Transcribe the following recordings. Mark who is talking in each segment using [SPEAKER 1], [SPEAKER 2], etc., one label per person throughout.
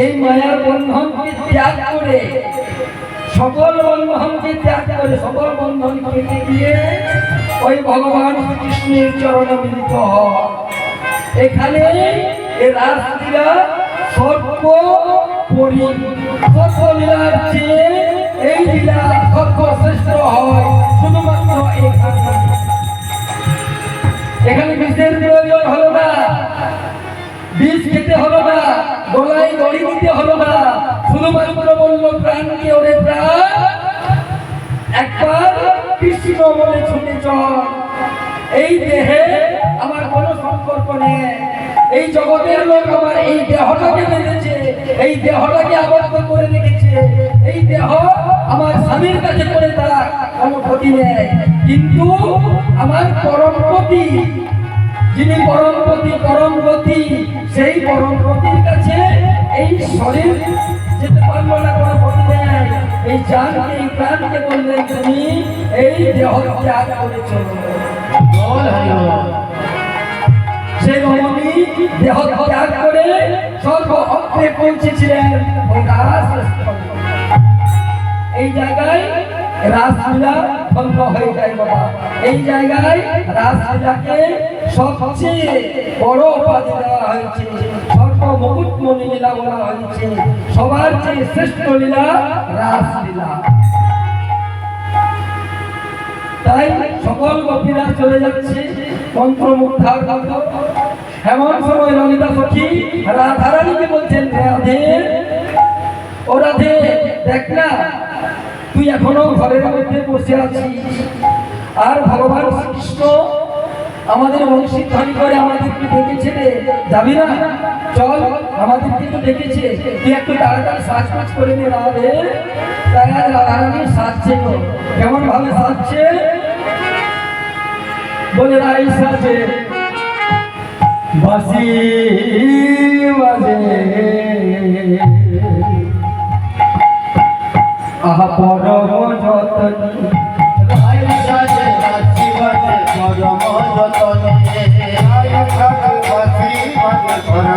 [SPEAKER 1] এই মায়ার বন্ধনকে ত্যাগ করে, সকল বন্ধনকে ত্যাগ করে, সকল বন্ধন কেটে দিয়ে ওই ভগবান কৃষ্ণের চরণে মিলিত এখানে শুধুমাত্র এখানে। বিষের প্রয়োজন হলো না খেতে হলো না, গলায় দড়ি দিতে হলো না। শুধুমাত্র বলল প্রাণকে ওরে প্রাণ? একবার কৃষ্ণ বলে ছুটে চল। এই দেহে আমার কোনো সম্পর্ক নেই। এই জগতের লোক আমার এই দেহটাকে বেঁধেছে, এই দেহটাকে আবদ্ধ করে রেখেছে। এই দেহ আমার স্বামীর কাছে করে তারা কোনো ক্ষতি নেই। কিন্তু আমার পরমপতি যিনি পরমপতি পরমগতি সেই পরমপতির কাছে এই শরীর যেতে পারল না কোনো ক্ষতি এই জানকে এই প্রাণকে বললেন তুমি এই দেহ ত্যাগ করে চলো। সেই রমণী দেহ ত্যাগ করে সর্ব অক্ষে পৌঁছেছিলেন। এই জায়গায় রাসলীলা ভঙ্গ হয়ে যায় বাবা। এই জায়গায় রাসলীলাকে সবচেয়ে বড় উপাধি দেওয়া হয়েছে। সর্ব মুকুটমণি লীলা বলা হয়েছে। সবার চেয়ে শ্রেষ্ঠ লীলা রাসলীলা। তাই সকল গোপীরা চলে যাচ্ছে মন্ত্রমুগ্ধার এমন সময় ললিতা সখী রাধারানীকে বলছেন, রাধে, ও রাধে, দেখ না তুই এখনও ঘরের মধ্যে বসে আছিস। আর ভগবান শ্রীকৃষ্ণ আমাদের বংশীধ্বনি করে আমাদেরকে ডেকেছে রে। যাবি না? চল, আমাদেরকে তো ডেকেছে। তুই একটু তাড়াতাড়ি সাজ ফাজ করে নে রাধে। তাই আজ সাজছে গো। কেমন ভাবে সাজছে? বলে রাই সাজে। বাসি বাজে। আহা পরম যতনী
[SPEAKER 2] আয় সাজে বাঁশি বাজে পরম যতনে। আয় সাজে বাঁশি বাজে পরম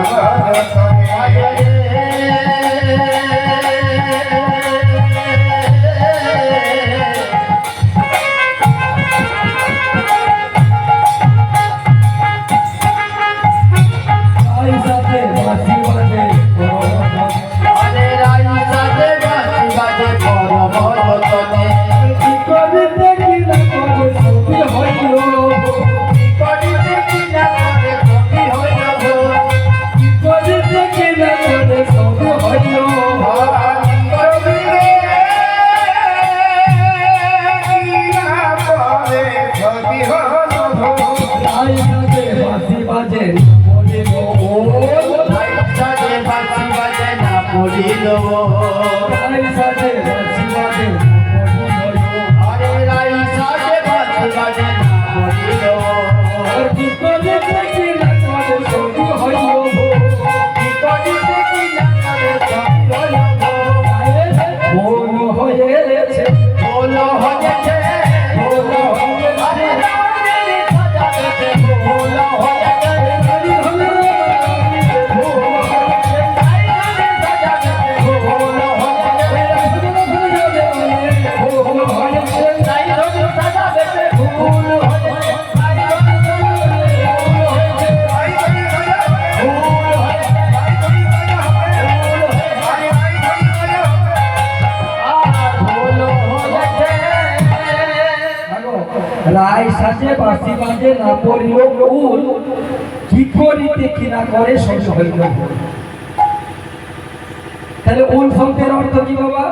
[SPEAKER 1] তাহলে উল শব্দের অর্থ কি বাবা?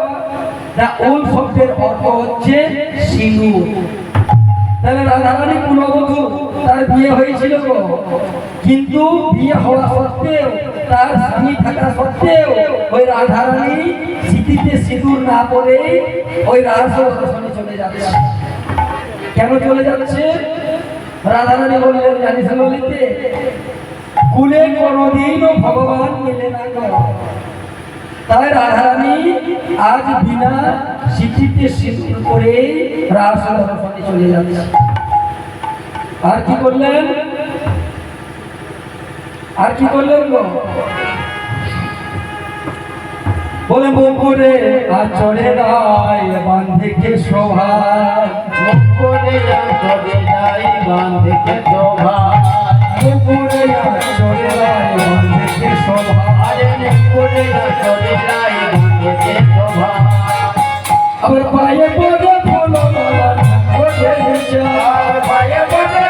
[SPEAKER 1] না, উল শব্দের অর্থ হচ্ছে সিঁদুর। তাহলে রাধারানী কুলবধূ তার বিয়ে হয়েছিল কিন্তু বিয়ে হওয়া সত্ত্বেও, তার স্বামী থাকা সত্ত্বেও ওই রাধারানী স্মৃতিতে সিঁদুর না পরে ওই রাজসনে চলে যাচ্ছে কেন চলে যাচ্ছে? রাধারানী বললেন, জানিস ললিতে কুলে কোনদিনও ভগবান মেলে না। তাই রাধারানী আজ বিনা স্মৃতিতে সিঁদুর করে রাজসনে চলে যাচ্ছে। আর কি করলেন? আর কি করলেন বলে বকুরে আচরে রায় বান্ধে শোভা? বকুরে আচরে রায় বান্ধে শোভা? আবার পায়ে পড়ে ফুল মালা করে
[SPEAKER 2] আর পায়ে বলে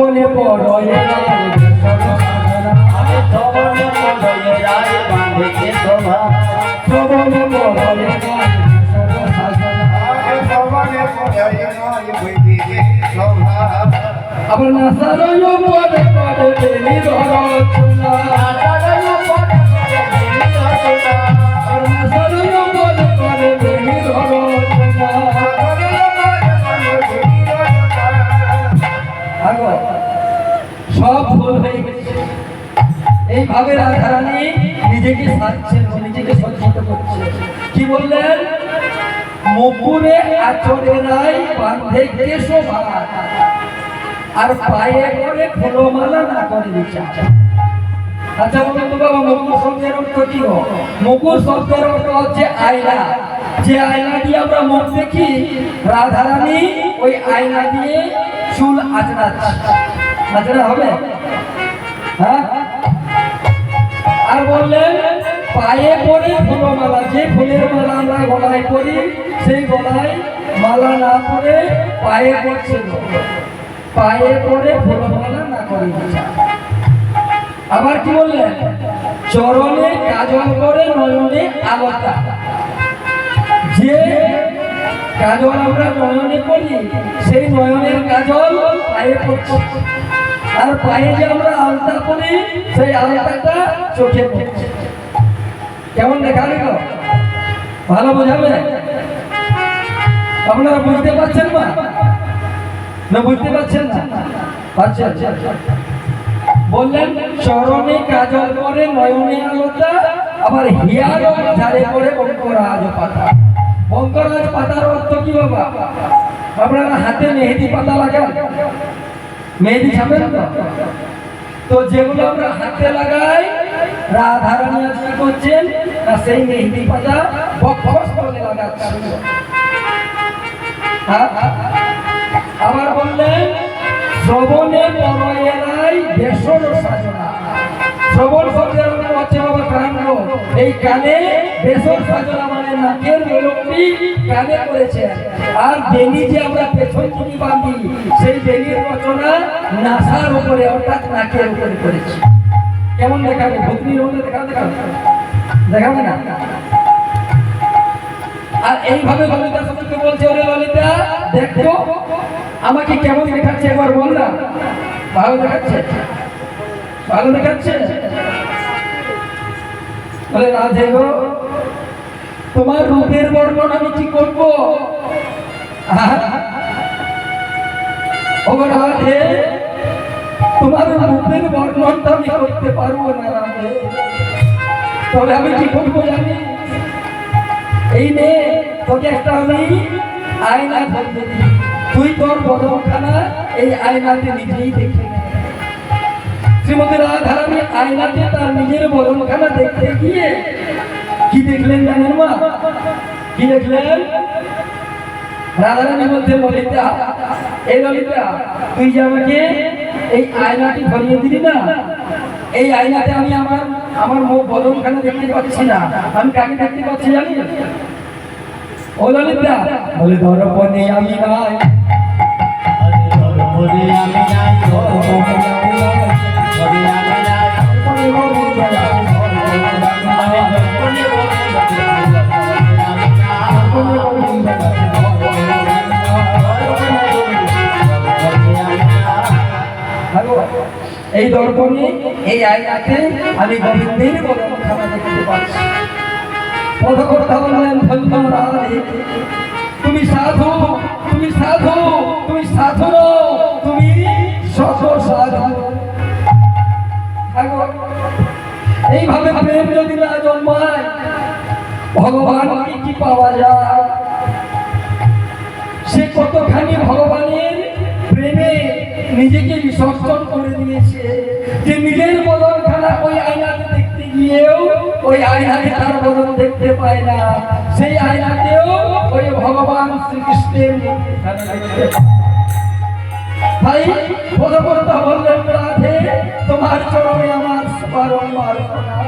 [SPEAKER 1] শ্রবণে বড়
[SPEAKER 2] আমি শ্রবণে মলয়ে রায় বাঁধেছে শোভা
[SPEAKER 1] শ্রবণে বড়
[SPEAKER 2] আমি শ্রবণে রায় বাঁধেছে শোভা
[SPEAKER 1] আবার নাসার পরে পরে দেবী রচনা এইভাবে রাধারানী নিজেকে সাজছেন নিজেকে সজ্জিত করছে কি বললেন? মুকুরে আচরে নাই বান্ধে কেশোভা আর পায়ে করে ফুলমালা না করে বিচার। আচ্ছা বলুন বাবা, মুকুর শব্দের অর্থ কি? মুকুর শব্দের অর্থ হচ্ছে আয়না। যে আয়না দিয়ে আমরা মুখ দেখি, রাধারানী ওই আয়না দিয়ে চুল আচড়াচ্ছে। আচড়া হবে? হ্যাঁ? আর বললেন, পায়ে পরে ফুলমালা, যে ফুলের মালা আমরা গলায় করি সেই গলায় মালা না পরে পায়ে পড়ছে। পায়ে পরে ফুলমালা না করে আবার কি বললেন? চরণে কাজল করে, নয়নে আলোতা যে কাজল আমরা নয়নে করি, সেই নয়নের কাজল পায়ে পড়ছে। আর পায়ে যে আমরা আলতা করি, সেই আলতাটা চোখে কেমন দেখা গেল ভালো বোঝাবে? আপনারা বুঝতে পারছেন মা না, বুঝতে পারছেন না? আচ্ছা আচ্ছা বললেন চরণে কাজল করে নয়নে আলোতা আবার হিয়ার ধারে করে বঙ্করাজ পাতা। বঙ্করাজ পাতার অর্থ কি বাবা? আপনারা হাতে মেহেদি পাতা লাগান। মেহেদি ছাপেন তো যেগুলো আমরা হাতে লাগাই, রাধারানী আজ কি করছেন না সেই মেহেদি পাতা বকবস করে লাগাচ্ছেন? আবার বললেন, শ্রবণে পরয়েরাই বেসর সাজনা শ্রবণ শব্দের এই কানে কানে করেছে। আর বেনি যে আমরা পেছন সেই বেনির রচনা নাসার কেমন দেখাবে? আর এইভাবে বলছে ওরে দেখো, আমাকে কেমন দেখাচ্ছে একবার বল না। ভালো দেখাচ্ছে? ভালো দেখাচ্ছে? বলে রাধে গো তোমার রূপের বর্ণন আমি কি করব। রাধে, তোমার রূপের বর্ণনটা আমি করতে পারব না রাধে। তবে আমি কি করব জানি? এই নে, তোকে একটা আমি আয়না ধরতে তুই তোর বদলখানা এই আয়নাতে নিজেই দেখে। শ্রীমতী রাধারানী আয়নাতে তার নিজের বদলখানা দেখতে গিয়ে কি দেখলেন জানেন মা? কি দেখলেন? রাধারানী বলতে ললিতা এই ললিতা, তুই যে আমাকে এই আয়নাটি ধরিয়ে দিলি না, এই আয়নাতে আমি আমার আমার মুখ বদলখানা দেখতে পাচ্ছি না। আমি কাকে দেখতে পাচ্ছি জানি ও ললিতা, বলে দর্পণে আমি নাই।
[SPEAKER 2] আমি নাই।
[SPEAKER 1] এই দর্পণে, এই আয়নাতে আমি গোবিন্দের বরণখানা দেখতে ধন্য তুমি সাধু তুমি সাধু তুমি সাধু এইভাবে প্রেম যদি না জন্মায় ভগবানকে কি কি পাওয়া যায় সে কতখানি ভগবানের প্রেমে নিজেকে বিসর্জন করে দিয়েছে যে নিজের বদন খানা ওই আয়নাতে দেখতে গিয়েও ওই আয়নাতে তার বদন দেখতে পায় না সেই আয়নাতেও ওই ভগবান শ্রীকৃষ্ণের। ভাই পদকর্তা বললেন, রাধে, তোমার চরণে আমার বারংবার প্রণাম।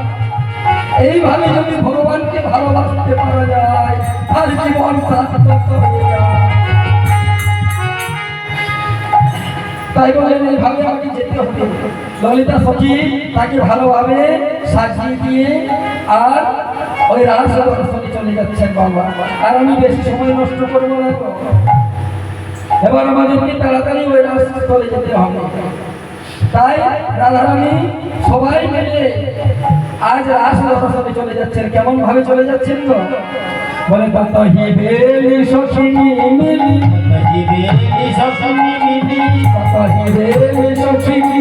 [SPEAKER 1] এইভাবে যদি ভগবানকে ভালোবাসতে পারা যায় আর জীবন সার্থক তাই বলেন এইভাবে আমাকে যেতে হবে ললিতা সখী তাকে ভালোভাবে সাজিয়ে দিয়ে আর ওই দর্শনে চলে যাচ্ছেন বাবা আর আমি বেশি সময় নষ্ট করব না। এবার আমাদেরকে তাড়াতাড়ি ওই রাস্তাস্থলে যেতে হবে তাই রাধারানী সবাই মিলে আজ রাস দর্শনে চলে যাচ্ছেন। কেমন ভাবে চলে যাচ্ছেন তো? বলে হিবেলি সখিনী মিলি। হিবেলি সখিনী মিলি।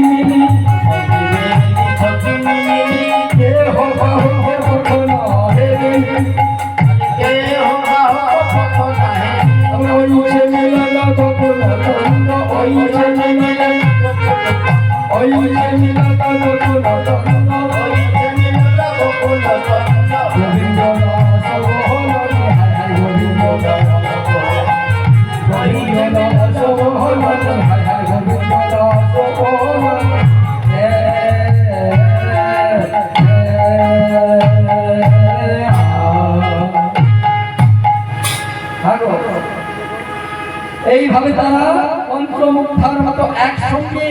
[SPEAKER 1] এইভাবে তারা মন্ত্রমুগ্ধার মতো একসঙ্গে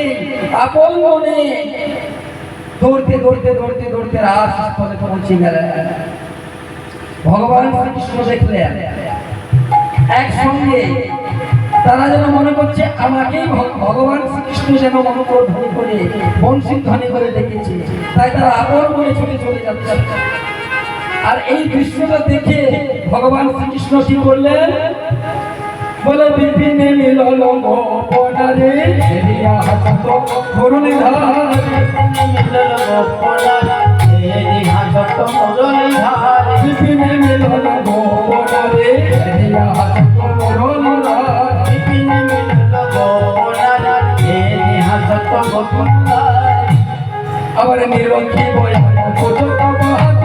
[SPEAKER 1] আপন মনে দৌড়তে দৌড়তে দৌড়তে দৌড়তে স্থলে পৌঁছে গেলেন। ভগবান শ্রীকৃষ্ণ দেখলেন, একসঙ্গে তারা যেন মনে করছে, আমাকেই ভগ- ভগবান শ্রীকৃষ্ণ যেন মনোকর ধ্বনি করে বংশীর ধ্বনি করে ডেকেছে তাই তারা আপন মনে ছুটে চলে যাচ্ছে। আর এই দৃশ্যটা দেখে ভগবান শ্রীকৃষ্ণ কি করলেন? বলে বিপিনে মিলন গোপনারে হেরিয়া হাসত করুণে ধারে। বিপিনে মিলন গোপনারে হেরিয়া হাসত করুণে ধারে। আবার নিরক্ষী বয়া কোচক বাহাত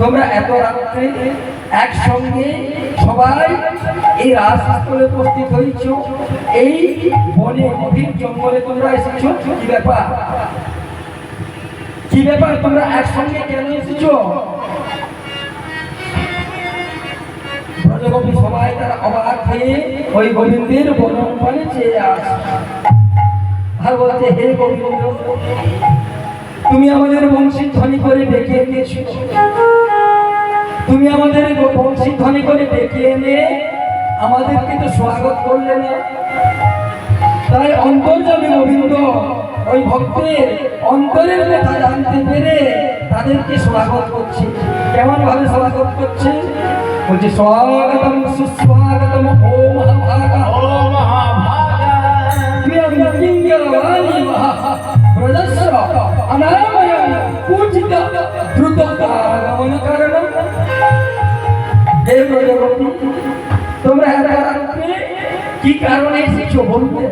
[SPEAKER 1] তোমরা এত রাত্রে একসঙ্গে সবাই এই রাজস্থলে উপস্থিত হয়েছ। এই বনে, গভীর জঙ্গলে তোমরা এসেছ? কি ব্যাপার? কি ব্যাপার তোমরা একসঙ্গে কেন এসেছ? সবাই তারা অবাক হয়ে ওই গোবিন্দের বরণ পানে চেয়ে আসে। আর বলছে, হে গোবিন্দ, তুমি আমাদের বংশী ধ্বনি করে ডেকে এনেছো। তুমি আমাদের বংশী ধ্বনি করে ডেকে এনে আমাদেরকে তো স্বাগত করলে না। তাই অন্তর্জামী গোবিন্দ, ওই ভক্তের অন্তরের কথা জানতে পেরে তাদেরকে স্বাগত করছে। কেমন ভাবে স্বাগত করছে বলছে স্বাগতম সুস্বাগতম ও মহাভাগা প্রিয়ঙ্গিঙ্গলবাণী মহা প্রদস্য অনাময়ম কুচিত দ্রুত আগমন কারণম হে ব্রজগোপী তোমরা এত রাত্রে কি কারণে এসেছ বলবে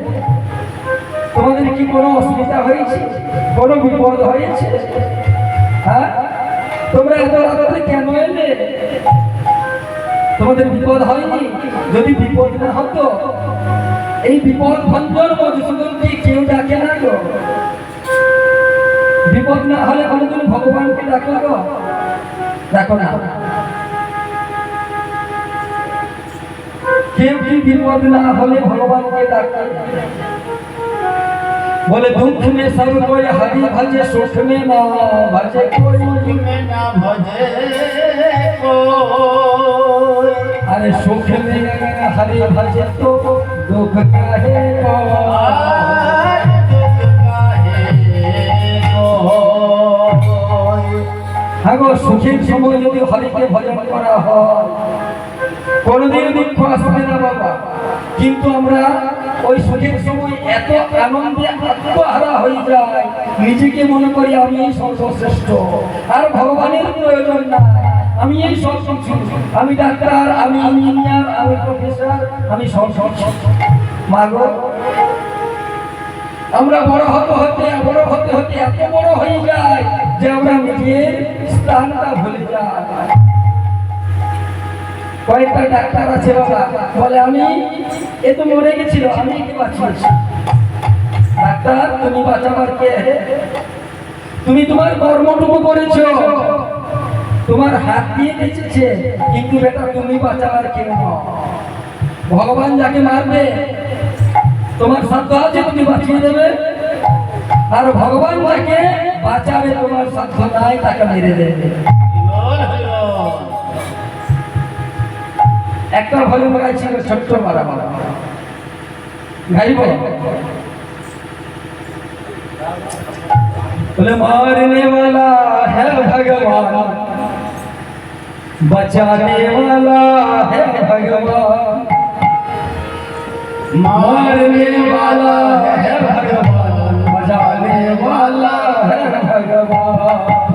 [SPEAKER 1] তোমাদের কি কোনো অসুবিধা হয়েছে? কোনো বিপদ হয়েছে? হ্যাঁ? তোমরা এত রাত্রে কেন এলে? তোমাদের বিপদ হয়নি যদি বিপদ না হতো এই বিপদ ভঞ্জন মধুসূদনকে কেউ ডাকে না গো বিপদ না হলে কোনোদিন ভগবানকে ডাকে গো দেখো না কেউ কি বিপদ না হলে ভগবানকে ডাকে बोले दुख में सब कोई हरि भजे सुख में ना भजे कोई
[SPEAKER 2] में ना भजे कोई
[SPEAKER 1] अरे सुख में अगर हरि भजे तो दुख काहे को
[SPEAKER 2] आज दुख काहे कोई
[SPEAKER 1] হাগো সুখের সময় যদি হরিকে ভজন করা হয় কোনোদিন দুঃখ আসবে না বাবা কিন্তু আমরা ওই সুখের সময় এত আনন্দে আত্মহারা হয়ে যায় নিজেকে মনে করি আমি এই সর্বশ্রেষ্ঠ আর ভগবানের প্রয়োজন না আমি এই সব কিছু, আমি ডাক্তার, আমি ইঞ্জিনিয়ার, আমি প্রফেসর, আমি সব সব। মাগো, আমরা বড় হতে হতে, বড় হতে হতে এত বড় হয়ে যাই যে আমরা নিজের স্থানটা ভুলে যাই। কয়েকটা ডাক্তার আছে বাবা, বলে, আমি এ তো মরে গেছিল, আমি একে বাঁচিয়েছি? ডাক্তার, তুমি বাঁচাবার কে তুমি তোমার কর্মটুকু করেছ তোমার হাত দিয়ে বেঁচেছে কিন্তু বেটা তুমি বাঁচাবার কেউ নও ভগবান যাকে মারবে তোমার সাধ্য আছে তুমি বাঁচিয়ে দেবে আর ভগবান যাকে বাঁচাবে তোমার সাধ্য নাই তাকে মেরে দেবে
[SPEAKER 2] লোল হলো
[SPEAKER 1] একটা ভজন গাইছিল ছোট্ট মারা মারা গাইব बोले मारने वाला है भगवान बचाने वाला है भगवान। मारने वाला है भगवान। बचाने वाला है भगवान।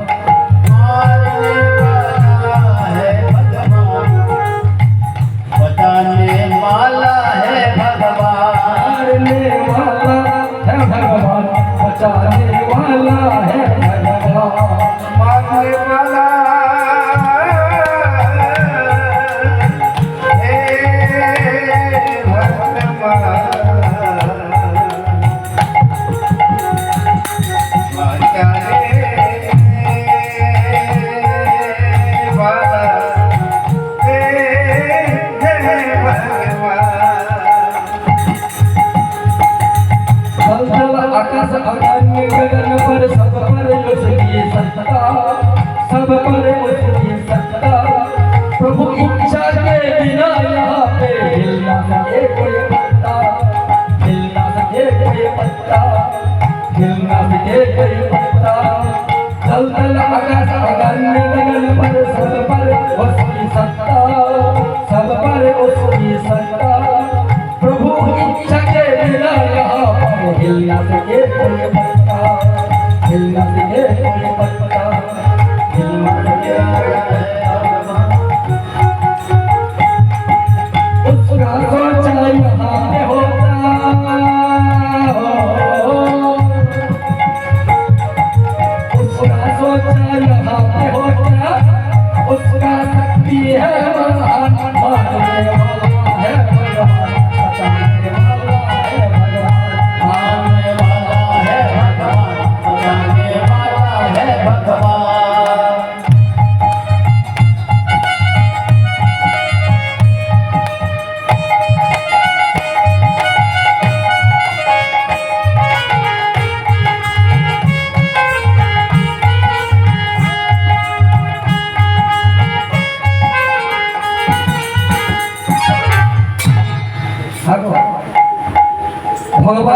[SPEAKER 1] सत्ता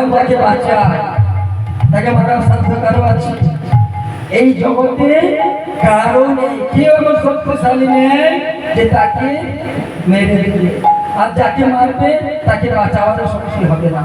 [SPEAKER 1] ভগবান যাকে বাঁচায় তাকে মারার সাধ্য কারও আছে। এই জগতে কারও নেই কেউ শক্তিশালী নেই যে তাকে মেরে দেবে আর যাকে মারবে, তাকে বাঁচাবার শক্তি হবে না।